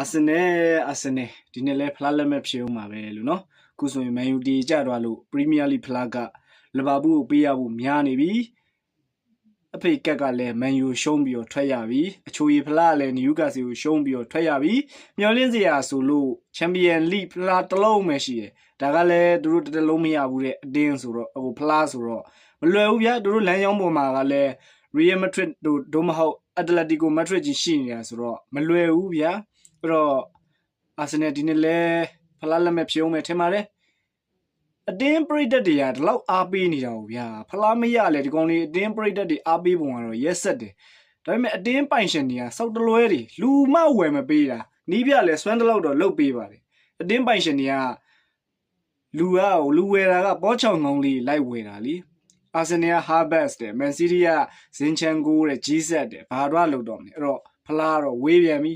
အာဆင်နယ်အာဆင်နယ်ဒီနေ့လဲဖလားလက်မဲ့ဖြစ်အောင်ပါပဲလို့နော်အခုဆိုရင်မန်ယူတီကြသွားလို့ပရီးမီးယားလိဖလားကလီဗာပူးကိုပေးရဖို့များနေပြီအဖေကက်ကလည်းမန်ယူရှုံးပြီးတော့ထွက်ရပြီအချိုရီဖလားကလည်းနယူကာဆယ်ကိုရှုံးပြီးတော့ထွက်ရပြီမျော်လင့်စရာဆိုလို့ချန်ပီယံလိဖလားတစ်လုံးပဲရှိတယ်ဒါကလည်းသူတို့တစ်တလုံးမရဘူးတဲ့အတင်းဆိုတော့ဟိုဖလားဆိုတော့မလွယ်ဘူးဗျာသူတို့လမ်းကြောင်းပေါ်မှာကလည်း Real Madrid တို့ဒိုမဟုတ် Atletico Madrid ကြီးရှိနေတာဆိုတော့မလွယ်ဘူးဗျာ အဲ့တော့အာဆင်နယ်ဒီနေ့လဲဖလားလက်မဲ့ဖြစ်အောင်မယ်ထင်ပါတယ်အတင်းပရိသတ်တွေကဒီလောက်အားပေးနေတာကိုဗျာဖလားမရလဲဒီကောင်လေးအတင်းပရိသတ်တွေအားပေးပုံကတော့ရက်ဆက်တယ်ဒါပေမဲ့အတင်းပိုင်ရှင်တွေကစောက်တလွဲတွေလူမဝယ်မပေးတာနီးပြလဲစွမ်းတလောက်တော့လုတ်ပေးပါတယ်အတင်းပိုင်ရှင်တွေကလူကဟိုလူဝယ်တာကပေါ်ချောင်ငုံလေးလိုက်ဝယ်တာလीအာဆင်နယ်ကဟာဘတ်စ်တယ်မန်စီးတီးကဇင်ချန်ကိုတဲ့ဂျီးဆက်တယ်ဘာတော့လုတ်တော့မလဲအဲ့တော့ဖလားကတော့ဝေးပြန်ပြီ